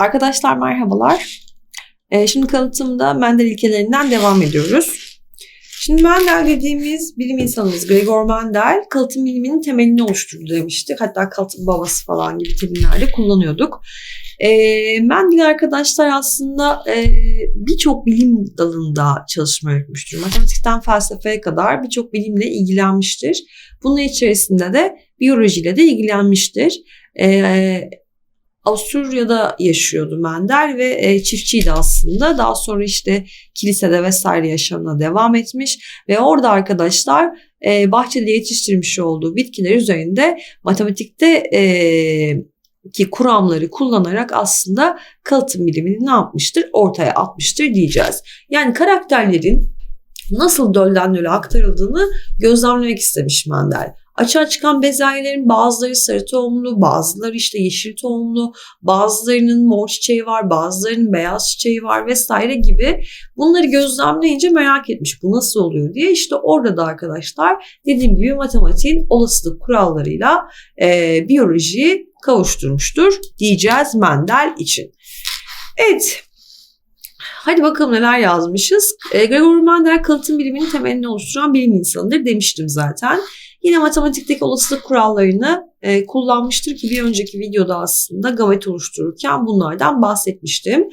Arkadaşlar merhabalar. Ee, şimdi kalıtımda Mendel ilkelerinden devam ediyoruz. Şimdi Mendel dediğimiz bilim insanımız Gregor Mendel kalıtım biliminin temelini oluşturdu demiştik. Hatta kalıtım babası falan gibi terimlerde kullanıyorduk. Ee, Mendel arkadaşlar aslında e, birçok bilim dalında çalışma yürütmüştür. Matematikten felsefeye kadar birçok bilimle ilgilenmiştir. Bunun içerisinde de biyolojiyle de ilgilenmiştir. Ee, Avusturya'da yaşıyordu Mendel ve e, çiftçiydi aslında. Daha sonra işte kilisede vesaire yaşamına devam etmiş ve orada arkadaşlar e, bahçede yetiştirmiş olduğu bitkiler üzerinde matematikte e, ki kuramları kullanarak aslında kalıtım bilimini ne yapmıştır? Ortaya atmıştır diyeceğiz. Yani karakterlerin nasıl dölden döle aktarıldığını gözlemlemek istemiş Mendel. Açığa çıkan bezelyelerin bazıları sarı tohumlu, bazıları işte yeşil tohumlu, bazılarının mor çiçeği var, bazılarının beyaz çiçeği var vesaire gibi. Bunları gözlemleyince merak etmiş bu nasıl oluyor diye. İşte orada da arkadaşlar dediğim gibi matematiğin olasılık kurallarıyla e, biyolojiyi kavuşturmuştur diyeceğiz Mendel için. Evet Hadi bakalım neler yazmışız. E, Gregor Mendel kalıtım biliminin temelini oluşturan bilim insanıdır demiştim zaten. Yine matematikteki olasılık kurallarını e, kullanmıştır ki bir önceki videoda aslında gamet oluştururken bunlardan bahsetmiştim.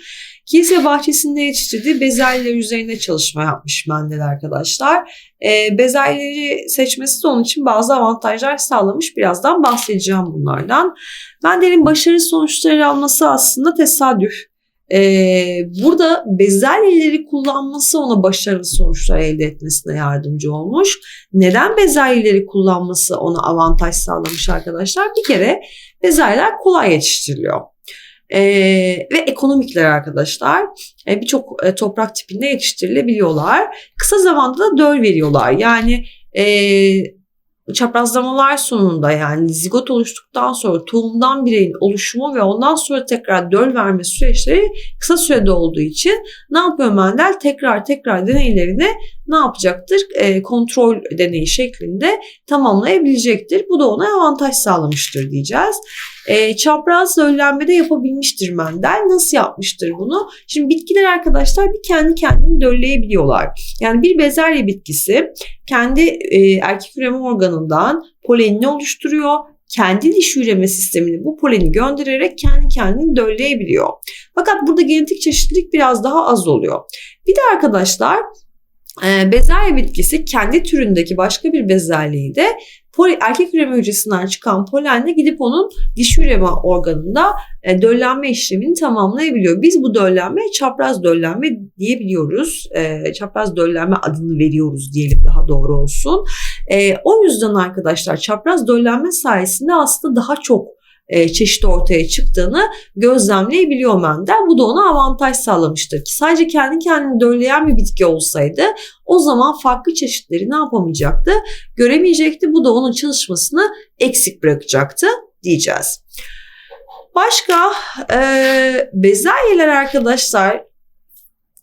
Kilise bahçesinde yetiştirdiği bezelyeler üzerine çalışma yapmış Mendel arkadaşlar. E, bezelyeleri seçmesi de onun için bazı avantajlar sağlamış. Birazdan bahsedeceğim bunlardan. Mendel'in başarılı sonuçları alması aslında tesadüf. Ee, burada bezelyeleri kullanması ona başarılı sonuçlar elde etmesine yardımcı olmuş. Neden bezelyeleri kullanması ona avantaj sağlamış arkadaşlar? Bir kere bezelyeler kolay yetiştiriliyor. Ee, ve ekonomikler arkadaşlar ee, birçok e, toprak tipinde yetiştirilebiliyorlar. Kısa zamanda da döl veriyorlar. Yani e, çaprazlamalar sonunda yani zigot oluştuktan sonra tohumdan bireyin oluşumu ve ondan sonra tekrar döl verme süreçleri kısa sürede olduğu için ne yapıyor Mendel? Tekrar tekrar deneylerini ne yapacaktır? E, kontrol deneyi şeklinde tamamlayabilecektir. Bu da ona avantaj sağlamıştır diyeceğiz. E, çapraz döllenme de yapabilmiştir Mendel. Nasıl yapmıştır bunu? Şimdi bitkiler arkadaşlar bir kendi kendini dölleyebiliyorlar. Yani bir bezelye bitkisi kendi e, erkek üreme organından polenini oluşturuyor kendi dişi üreme sistemini bu poleni göndererek kendi kendini dölleyebiliyor. Fakat burada genetik çeşitlilik biraz daha az oluyor. Bir de arkadaşlar bezelye bitkisi kendi türündeki başka bir bezelyeyi de erkek üreme hücresinden çıkan polenle gidip onun dişi üreme organında e, döllenme işlemini tamamlayabiliyor. Biz bu döllenme çapraz döllenme diyebiliyoruz. E, çapraz döllenme adını veriyoruz diyelim daha doğru olsun. E, o yüzden arkadaşlar çapraz döllenme sayesinde aslında daha çok e, ortaya çıktığını gözlemleyebiliyor Mendel. Bu da ona avantaj sağlamıştır ki sadece kendi kendini dölleyen bir bitki olsaydı o zaman farklı çeşitleri ne yapamayacaktı? Göremeyecekti. Bu da onun çalışmasını eksik bırakacaktı diyeceğiz. Başka e, bezelyeler arkadaşlar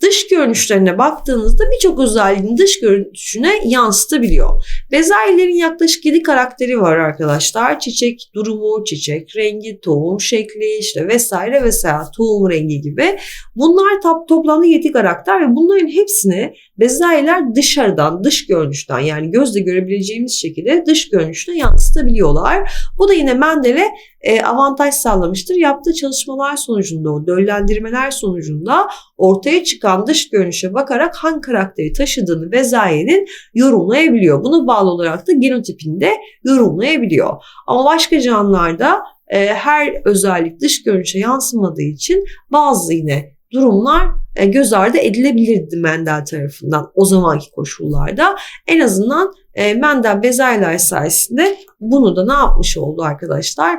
dış görünüşlerine baktığınızda birçok özelliğini dış görünüşüne yansıtabiliyor. Bezelyelerin yaklaşık 7 karakteri var arkadaşlar. Çiçek durumu, çiçek rengi, tohum şekli işte vesaire vesaire tohum rengi gibi. Bunlar top, toplamda 7 karakter ve bunların hepsini bezelyeler dışarıdan, dış görünüşten yani gözle görebileceğimiz şekilde dış görünüşüne yansıtabiliyorlar. Bu da yine Mendel'e e, avantaj sağlamıştır. Yaptığı çalışmalar sonucunda o döllendirmeler sonucunda ortaya çıkan dış görünüşe bakarak hangi karakteri taşıdığını bezelyenin yorumlayabiliyor. Buna bağlı olarak da genotipini de yorumlayabiliyor. Ama başka canlılarda e, her özellik dış görünüşe yansımadığı için bazı yine durumlar e, göz ardı edilebilirdi Mendel tarafından o zamanki koşullarda. En azından e, Mendel bezelyeler sayesinde bunu da ne yapmış oldu arkadaşlar?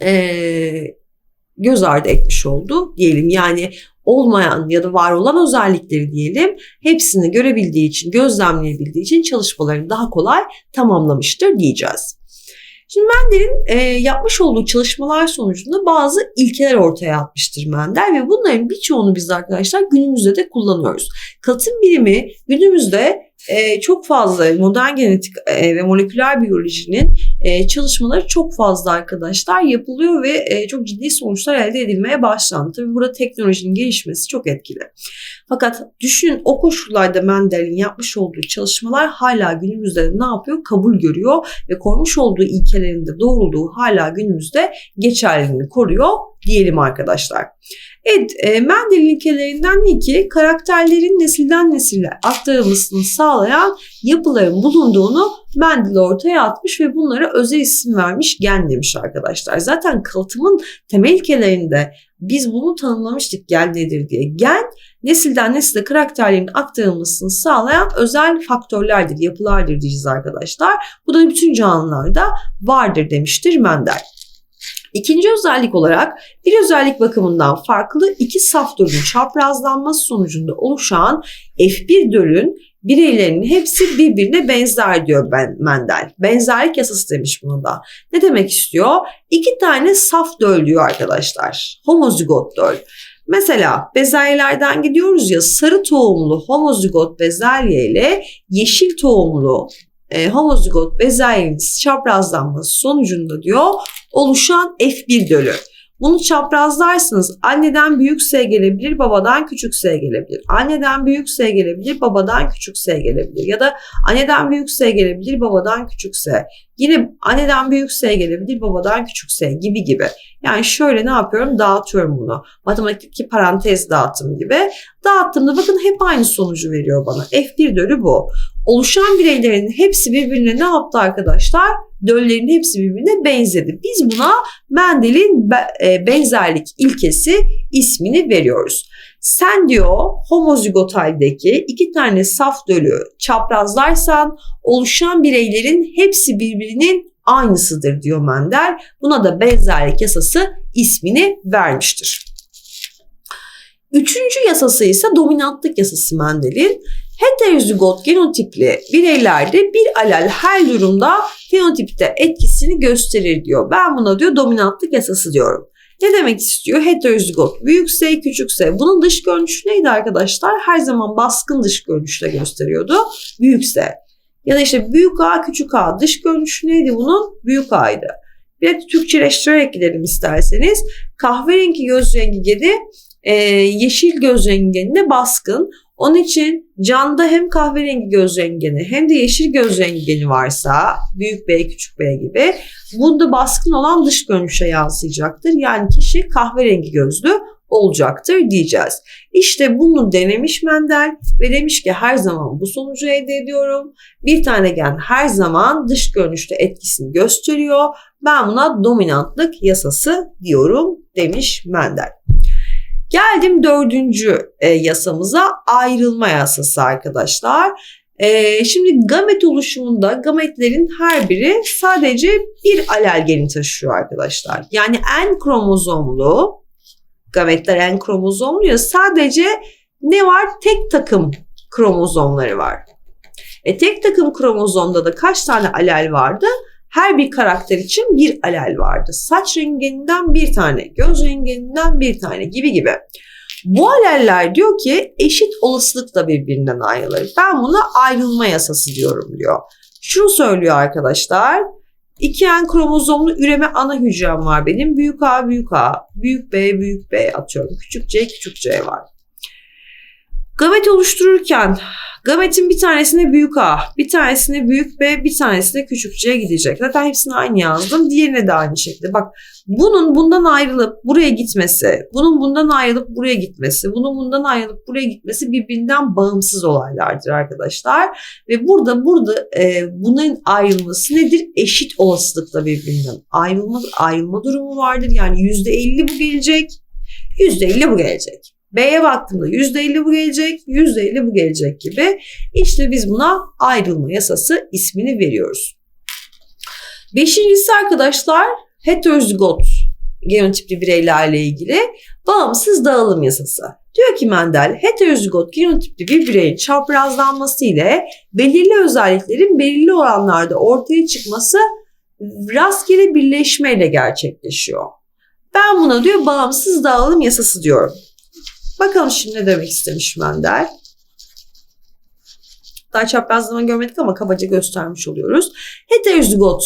e, göz ardı etmiş oldu diyelim. Yani olmayan ya da var olan özellikleri diyelim hepsini görebildiği için, gözlemleyebildiği için çalışmalarını daha kolay tamamlamıştır diyeceğiz. Şimdi Mendel'in e, yapmış olduğu çalışmalar sonucunda bazı ilkeler ortaya atmıştır Mendel ve bunların birçoğunu biz arkadaşlar günümüzde de kullanıyoruz. Kalıtım bilimi günümüzde e, çok fazla modern genetik e, ve moleküler biyolojinin e, çalışmaları çok fazla arkadaşlar yapılıyor ve e, çok ciddi sonuçlar elde edilmeye başlandı. Tabii burada teknolojinin gelişmesi çok etkili. Fakat düşünün o koşullarda Mendel'in yapmış olduğu çalışmalar hala günümüzde ne yapıyor? Kabul görüyor ve koymuş olduğu ilkelerin de doğruluğu hala günümüzde geçerliliğini koruyor diyelim arkadaşlar. Evet, e, Mendel'in ilkelerinden ilki karakterlerin nesilden nesile aktarılmasını sağlayan yapıların bulunduğunu Mendel ortaya atmış ve bunlara özel isim vermiş gen demiş arkadaşlar. Zaten kalıtımın temel ilkelerinde biz bunu tanımlamıştık gen nedir diye. Gen nesilden nesile karakterlerin aktarılmasını sağlayan özel faktörlerdir, yapılardır diyeceğiz arkadaşlar. Bu da bütün canlılarda vardır demiştir Mendel. İkinci özellik olarak bir özellik bakımından farklı iki saf dölün çaprazlanması sonucunda oluşan F1 dölün bireylerinin hepsi birbirine benzer diyor ben, Mendel. Benzerlik yasası demiş buna da. Ne demek istiyor? İki tane saf döl diyor arkadaşlar. Homozigot döl. Mesela bezelyelerden gidiyoruz ya sarı tohumlu homozigot bezelye ile yeşil tohumlu e, homozigot bezelyenin çaprazlanması sonucunda diyor oluşan F1 dölü. Bunu çaprazlarsınız. Anneden büyük S gelebilir, babadan küçük S gelebilir. Anneden büyük S gelebilir, babadan küçük S gelebilir. Ya da anneden büyük S gelebilir, babadan küçük S. Yine anneden büyük S gelebilir, babadan küçük S gibi gibi. Yani şöyle ne yapıyorum? Dağıtıyorum bunu. Matematikteki parantez dağıtım gibi. Dağıttığımda bakın hep aynı sonucu veriyor bana. F1 dölü bu. Oluşan bireylerin hepsi birbirine ne yaptı arkadaşlar? Döllerin hepsi birbirine benzedi. Biz buna Mendel'in e, benzerlik ilkesi ismini veriyoruz. Sen diyor homozigot haldeki iki tane saf dölü çaprazlarsan oluşan bireylerin hepsi birbirinin aynısıdır diyor Mendel. Buna da benzerlik yasası ismini vermiştir. Üçüncü yasası ise dominantlık yasası Mendel'in. Heterozigot genotipli bireylerde bir alel her durumda fenotipte etkisini gösterir diyor. Ben buna diyor dominantlık yasası diyorum. Ne demek istiyor? Heterozigot büyük S küçük S. Bunun dış görünüşü neydi arkadaşlar? Her zaman baskın dış görünüşle gösteriyordu. Büyük S. Ya da işte büyük A küçük A dış görünüşü neydi bunun? Büyük A'ydı. Bir de Türkçeleştirerek gidelim isterseniz. Kahverengi göz rengi gedi, e, yeşil göz renginde baskın. Onun için canda hem kahverengi göz rengini hem de yeşil göz rengini varsa büyük B küçük B gibi bunda baskın olan dış görünüşe yansıyacaktır. Yani kişi kahverengi gözlü olacaktır diyeceğiz. İşte bunu denemiş Mendel ve demiş ki her zaman bu sonucu elde ediyorum. Bir tane gen her zaman dış görünüşte etkisini gösteriyor. Ben buna dominantlık yasası diyorum demiş Mendel. Geldim dördüncü e, yasamıza ayrılma yasası arkadaşlar. E, şimdi gamet oluşumunda gametlerin her biri sadece bir alel geni taşıyor arkadaşlar. Yani en kromozomlu gametler en kromozomlu ya sadece ne var? Tek takım kromozomları var. E, tek takım kromozomda da kaç tane alel vardı? Her bir karakter için bir alel vardı. Saç renginden bir tane, göz renginden bir tane gibi gibi. Bu aleller diyor ki eşit olasılıkla birbirinden ayrılır. Ben buna ayrılma yasası diyorum diyor. Şunu söylüyor arkadaşlar. İki en kromozomlu üreme ana hücrem var benim. Büyük A, büyük A, büyük B, büyük B atıyorum. Küçük C, küçük C var. Gamet oluştururken gametin bir tanesine büyük A, bir tanesine büyük B, bir tanesine küçük C gidecek. Zaten hepsini aynı yazdım. Diğerine de aynı şekilde. Bak bunun bundan ayrılıp buraya gitmesi, bunun bundan ayrılıp buraya gitmesi, bunun bundan ayrılıp buraya gitmesi birbirinden bağımsız olaylardır arkadaşlar. Ve burada burada e, bunun ayrılması nedir? Eşit olasılıkla birbirinden ayrılma, ayrılma durumu vardır. Yani %50 bu gelecek, %50 bu gelecek. B'ye baktığımda %50 bu gelecek, %50 bu gelecek gibi. İşte biz buna ayrılma yasası ismini veriyoruz. Beşincisi arkadaşlar heterozigot genotipli bireylerle ilgili bağımsız dağılım yasası. Diyor ki Mendel, heterozigot genotipli bir bireyin çaprazlanması ile belirli özelliklerin belirli oranlarda ortaya çıkması rastgele birleşmeyle gerçekleşiyor. Ben buna diyor bağımsız dağılım yasası diyorum. Bakalım şimdi ne demek istemiş Mendel. Daha çaprazlama görmedik ama kabaca göstermiş oluyoruz. Heterozigot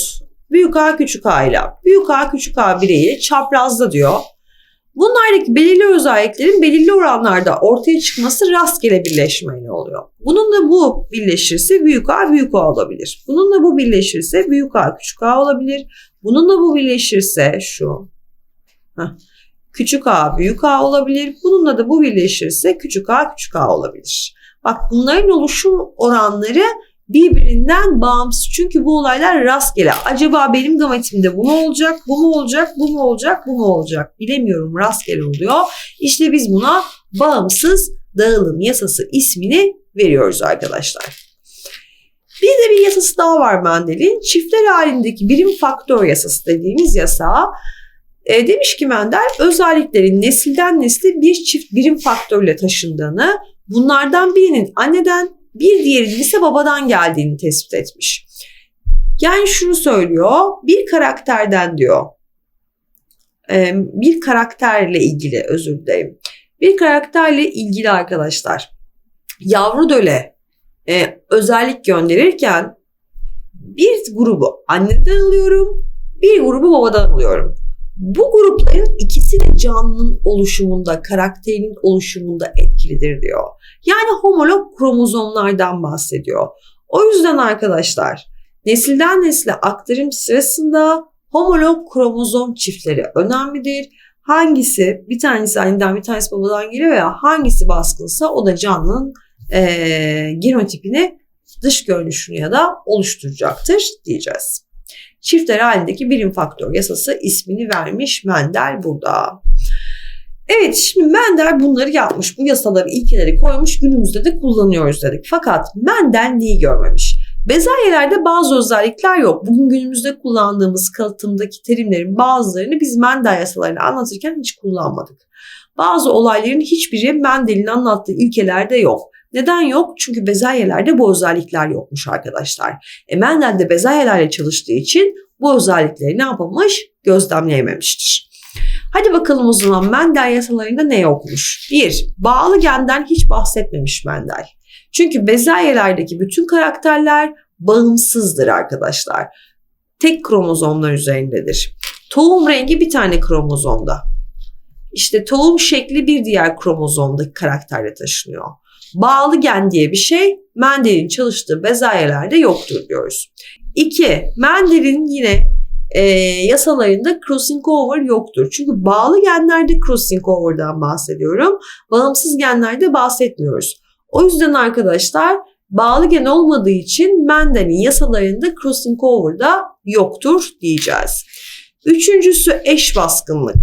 büyük A küçük A ile büyük A küçük A bireyi çaprazda diyor. Bunlardaki belirli özelliklerin belirli oranlarda ortaya çıkması rastgele birleşmeyle oluyor. Bununla bu birleşirse büyük A büyük A olabilir. Bununla bu birleşirse büyük A küçük A olabilir. Bununla bu birleşirse şu. Heh. Küçük A büyük A olabilir. Bununla da bu birleşirse küçük A küçük A olabilir. Bak bunların oluşum oranları birbirinden bağımsız. Çünkü bu olaylar rastgele. Acaba benim gametimde bu mu olacak, bu mu olacak, bu mu olacak, bu mu olacak? Bilemiyorum rastgele oluyor. İşte biz buna bağımsız dağılım yasası ismini veriyoruz arkadaşlar. Bir de bir yasası daha var Mendel'in. Çiftler halindeki birim faktör yasası dediğimiz yasa. E, demiş ki Mendel özelliklerin nesilden nesile bir çift birim faktörle taşındığını, bunlardan birinin anneden bir diğerinin ise babadan geldiğini tespit etmiş. Yani şunu söylüyor, bir karakterden diyor, e, bir karakterle ilgili özür dilerim. Bir karakterle ilgili arkadaşlar, yavru döle e, özellik gönderirken bir grubu anneden alıyorum, bir grubu babadan alıyorum. Bu grupların ikisi de canlının oluşumunda, karakterinin oluşumunda etkilidir diyor. Yani homolog kromozomlardan bahsediyor. O yüzden arkadaşlar nesilden nesile aktarım sırasında homolog kromozom çiftleri önemlidir. Hangisi bir tanesi anneden bir tanesi babadan geliyor veya hangisi baskınsa o da canlının e, genotipini dış görünüşünü ya da oluşturacaktır diyeceğiz. Çiftler halindeki birim faktör yasası ismini vermiş Mendel burada. Evet şimdi Mendel bunları yapmış. Bu yasaları ilkeleri koymuş günümüzde de kullanıyoruz dedik. Fakat Mendel neyi görmemiş? Bezelyelerde bazı özellikler yok. Bugün günümüzde kullandığımız kalıtımdaki terimlerin bazılarını biz Mendel yasalarını anlatırken hiç kullanmadık. Bazı olayların hiçbiri Mendel'in anlattığı ilkelerde yok. Neden yok? Çünkü bezelyelerde bu özellikler yokmuş arkadaşlar. E Mendel de bezelyelerle çalıştığı için bu özellikleri ne yapamamış? Gözlemleyememiştir. Hadi bakalım o zaman Mendel yasalarında ne yokmuş? Bir, bağlı genden hiç bahsetmemiş Mendel. Çünkü bezelyelerdeki bütün karakterler bağımsızdır arkadaşlar. Tek kromozomlar üzerindedir. Tohum rengi bir tane kromozomda. İşte tohum şekli bir diğer kromozomdaki karakterle taşınıyor. Bağlı gen diye bir şey Mendel'in çalıştığı bezelyelerde yoktur diyoruz. İki, Mendel'in yine e, yasalarında crossing over yoktur. Çünkü bağlı genlerde crossing over'dan bahsediyorum. Bağımsız genlerde bahsetmiyoruz. O yüzden arkadaşlar bağlı gen olmadığı için Mendel'in yasalarında crossing over da yoktur diyeceğiz. Üçüncüsü eş baskınlık.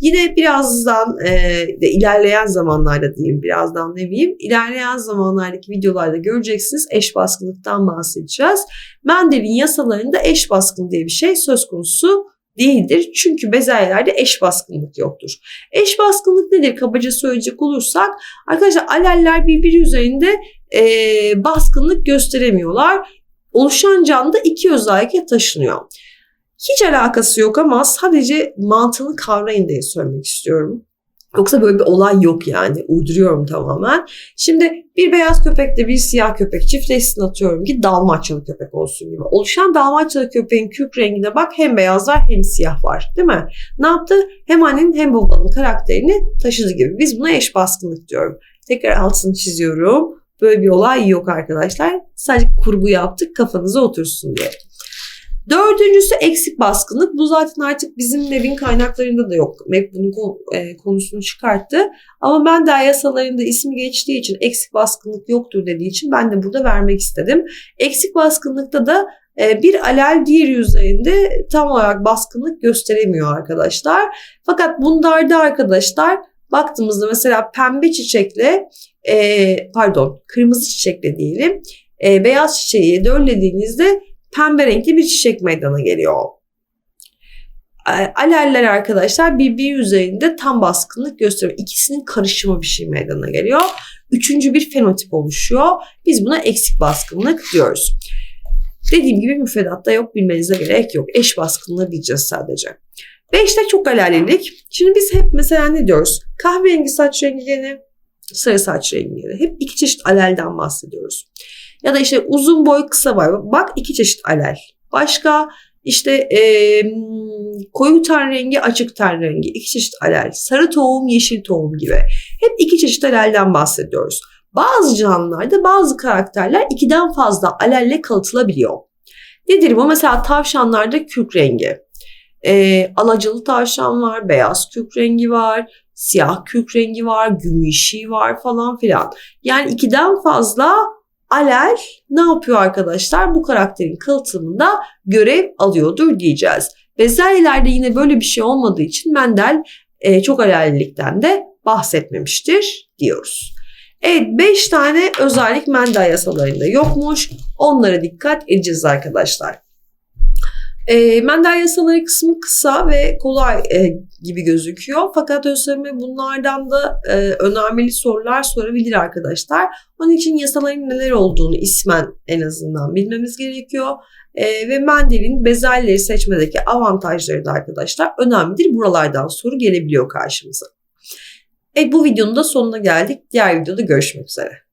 Yine birazdan e, ilerleyen zamanlarda diyeyim birazdan demeyeyim. İlerleyen zamanlardaki videolarda göreceksiniz eş baskınlıktan bahsedeceğiz. Mendel'in yasalarında eş baskın diye bir şey söz konusu değildir. Çünkü bezelyelerde eş baskınlık yoktur. Eş baskınlık nedir kabaca söyleyecek olursak arkadaşlar aleller birbiri üzerinde e, baskınlık gösteremiyorlar. Oluşan canlı iki özellikle taşınıyor. Hiç alakası yok ama sadece mantığını kavrayın diye söylemek istiyorum. Yoksa böyle bir olay yok yani. Uyduruyorum tamamen. Şimdi bir beyaz köpekle bir siyah köpek çiftleşsin atıyorum ki dalmaçyalı köpek olsun gibi. Oluşan dalmaçyalı köpeğin kök rengine bak hem beyaz var hem siyah var değil mi? Ne yaptı? Hem annenin hem babanın karakterini taşıdı gibi. Biz buna eş baskınlık diyorum. Tekrar altını çiziyorum. Böyle bir olay yok arkadaşlar. Sadece kurgu yaptık kafanıza otursun diye. Dördüncüsü eksik baskınlık. Bu zaten artık bizim MEB'in kaynaklarında da yok. MEB bunun e, konusunu çıkarttı. Ama ben de yasalarında ismi geçtiği için eksik baskınlık yoktur dediği için ben de burada vermek istedim. Eksik baskınlıkta da e, bir alel diğer üzerinde tam olarak baskınlık gösteremiyor arkadaşlar. Fakat bunlarda arkadaşlar baktığımızda mesela pembe çiçekle e, pardon kırmızı çiçekle diyelim beyaz çiçeği döllediğinizde pembe renkli bir çiçek meydana geliyor. Aleller arkadaşlar birbiri üzerinde tam baskınlık gösteriyor. İkisinin karışımı bir şey meydana geliyor. Üçüncü bir fenotip oluşuyor. Biz buna eksik baskınlık diyoruz. Dediğim gibi müfredatta yok bilmenize gerek yok. Eş baskınlığı diyeceğiz sadece. Beşte çok alellilik. Şimdi biz hep mesela ne diyoruz? Kahverengi saç rengi sarı saç rengi Hep iki çeşit alelden bahsediyoruz. Ya da işte uzun boy kısa boy. Bak iki çeşit alel. Başka işte e, koyu ten rengi açık ten rengi. iki çeşit alel. Sarı tohum yeşil tohum gibi. Hep iki çeşit alelden bahsediyoruz. Bazı canlılarda bazı karakterler ikiden fazla alelle kalıtılabiliyor. Nedir bu? Mesela tavşanlarda kürk rengi. E, alacalı tavşan var, beyaz kürk rengi var, siyah kürk rengi var, gümüşi var falan filan. Yani ikiden fazla alel ne yapıyor arkadaşlar? Bu karakterin kalıtımında görev alıyordur diyeceğiz. Bezelyelerde yine böyle bir şey olmadığı için Mendel e, çok alellilikten de bahsetmemiştir diyoruz. Evet 5 tane özellik Mendel yasalarında yokmuş. Onlara dikkat edeceğiz arkadaşlar. E, Mendel yasaları kısmı kısa ve kolay e, gibi gözüküyor. Fakat ÖSYM bunlardan da e, önemli sorular sorabilir arkadaşlar. Onun için yasaların neler olduğunu ismen en azından bilmemiz gerekiyor. E, ve Mendel'in bezelyeleri seçmedeki avantajları da arkadaşlar önemlidir. Buralardan soru gelebiliyor karşımıza. Evet bu videonun da sonuna geldik. Diğer videoda görüşmek üzere.